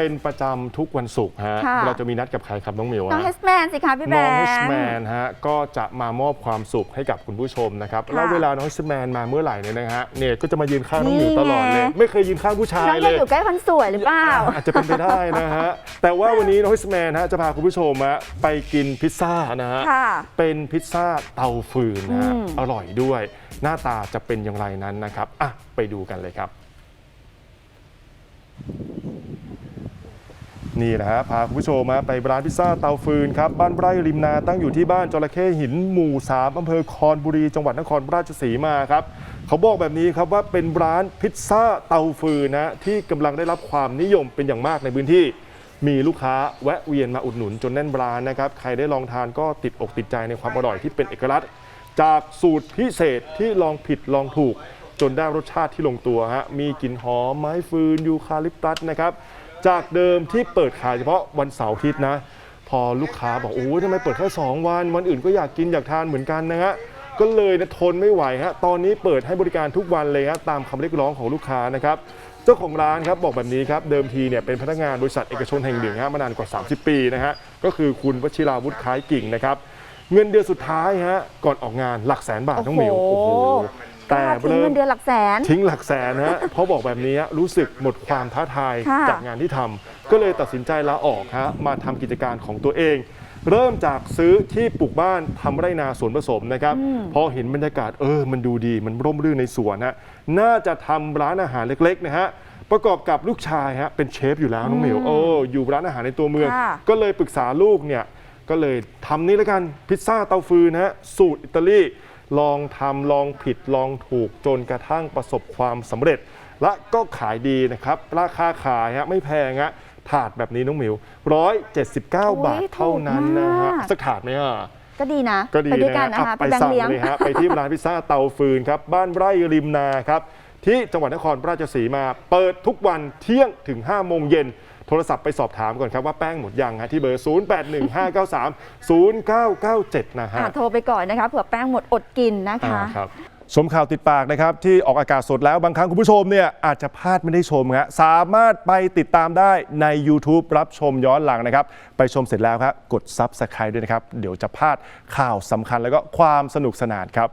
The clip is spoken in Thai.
เป็นประจำทุกวันศุกร์ฮะค่ะ เราจะมีนัดกับใครครับน้องหมิวน้องฮะ เฮสแมนสิคะพี่แบน้องงเฮสค์แมนฮะก็จะมามอบความสุขให้กับคุณผู้ชมนะครับค่ะแล้วเวลาน้องเฮสแมนมาเมื่อไหร่เนี่ยนะฮะเนี่ยก็จะมายืนข้างน้องหมิวนี่ตลอดเลยไง ไม่เคยยืนข้างผู้ชายน้องอเลยายกอยู่ใกล้คนสวยหรือเปล่า อาจจะเป็นไปได้นะฮะ แต่ว่าวันนี้น้องเฮสแมนฮะจะพาคุณผู้ชมฮะไปกินพิซซ่านะฮะ ค่ะ เป็นพิซซ่าเตาฟืนนะฮะอืมอร่อยด้วย หน้าตาจะเป็นอย่างไรนั้นนะครับอะไปดูกันเลยครับ นี่นะฮะพาคุณผู้ชมมาไปร้านพิซซ่าเตาฟืนครับบ้านไร่ริมนาตั้งอยู่ที่บ้านจระเข้หินหมู่ 3อำเภอคอนบุรี จังหวัดนครราชสีมาครับเขาบอกแบบนี้ครับว่าเป็นร้านพิซซ่าเตาฟืนนะที่กำลังได้รับความนิยมเป็นอย่างมากในพื้นที่ มีลูกค้าแวะเวียนมาอุดหนุนจนแน่นร้านนะครับใครได้ลองทานก็ติดอกติดใจในความอร่อยที่เป็นเอกลักษณ์จากสูตรพิเศษที่ลองผิดลองถูก จนได้รสชาติที่ลงตัวฮะมีกลิ่นหอมไม้ฟืนยูคาลิปตัสนะครับ จากเดิมที่เปิดขายเฉพาะวันเสาร์อาทิตย์นะ พอลูกค้าบอกโอ้ยทำไมเปิดแค่ 2 วัน วันอื่นก็อยากกินอยากทานเหมือนกันนะฮะก็เลยนะทนไม่ไหวฮะตอนนี้เปิดให้บริการทุกวันเลยฮะตามคำเรียกร้องของลูกค้านะครับเจ้าของร้านครับบอกแบบนี้ครับเดิมทีเนี่ยเป็นพนักงานบริษัทเอกชนแห่งหนึ่งฮะมานานกว่า 30 ปีนะฮะก็คือคุณวชิราวุฒิคล้ายกิ่งนะครับเงินเดือนสุดท้ายฮะก่อนออกงานหลักแสนบาทต้องหมิวโอ้โอ้โหโห แต่ทิ้งเริ่เงิมนเดือนหลักแสน ทิ้งหลักแสนฮะ เพราะบอกแบบนี้รู้สึกหมดความท้าทายค่ะ จากงานที่ทำก็เลยตัดสินใจลาออกฮะมาทำกิจการของตัวเอง เริ่มจากซื้อที่ปลูกบ้านทำไร่นาสวนผสมนะครับ พอเห็นบรรยากาศเออ มันดูดีมันร่มรื่นในสวนฮะน่าจะทำร้านอาหารเล็กๆนะฮะประกอบกับลูกชายฮะเป็นเชฟอยู่แล้วน้องหมิวโอ้อยู่ร้านอาหารในตัวเมือง ค่ะ ก็เลยปรึกษาลูกเนี่ย ก็เลยทำนี่แล้วกันพิซซ่าเตาฟืนนะฮะสูตรอิตาลี ลองทำลองผิดลองถูกจนกระทั่งประสบความสำเร็จ และก็ขายดีนะครับ ราคาขายฮะไม่แพงฮะถาดแบบนี้น้องหมิว179 บาทเท่านั้นนะฮะถูกมากสักถาดไหมอะก็ดีนะ ก็ดีไปด้วยนะกันฮะนะคะอะไปไปแบงสั่งค์เลี้ยงเลยฮะไปที่ร้านพิซซ่าเตาฟืนครับ บ้านไร่ริมนาครับ ที่จังหวัดนครราชสีมา เปิดทุกวันเที่ยงถึง 5 โมงเย็น โทรศัพท์ไปสอบถามก่อนครับว่าแป้งหมดยังฮะที่เบอร์ 0815930997 นะฮะอะโทรไปก่อนนะคะเผื่อแป้งหมดอดกินนะคะอ่าครับชมข่าวติดปากนะครับ ที่ออกอากาศสดแล้วบางครั้งคุณผู้ชมเนี่ยอาจจะพลาดไม่ได้ชมฮะสามารถไปติดตามได้ใน YouTube รับชมย้อนหลังนะครับ ไปชมเสร็จแล้วครับกด Subscribe ด้วยนะครับ เดี๋ยวจะพลาดข่าวสำคัญแล้วก็ความสนุกสนานครับ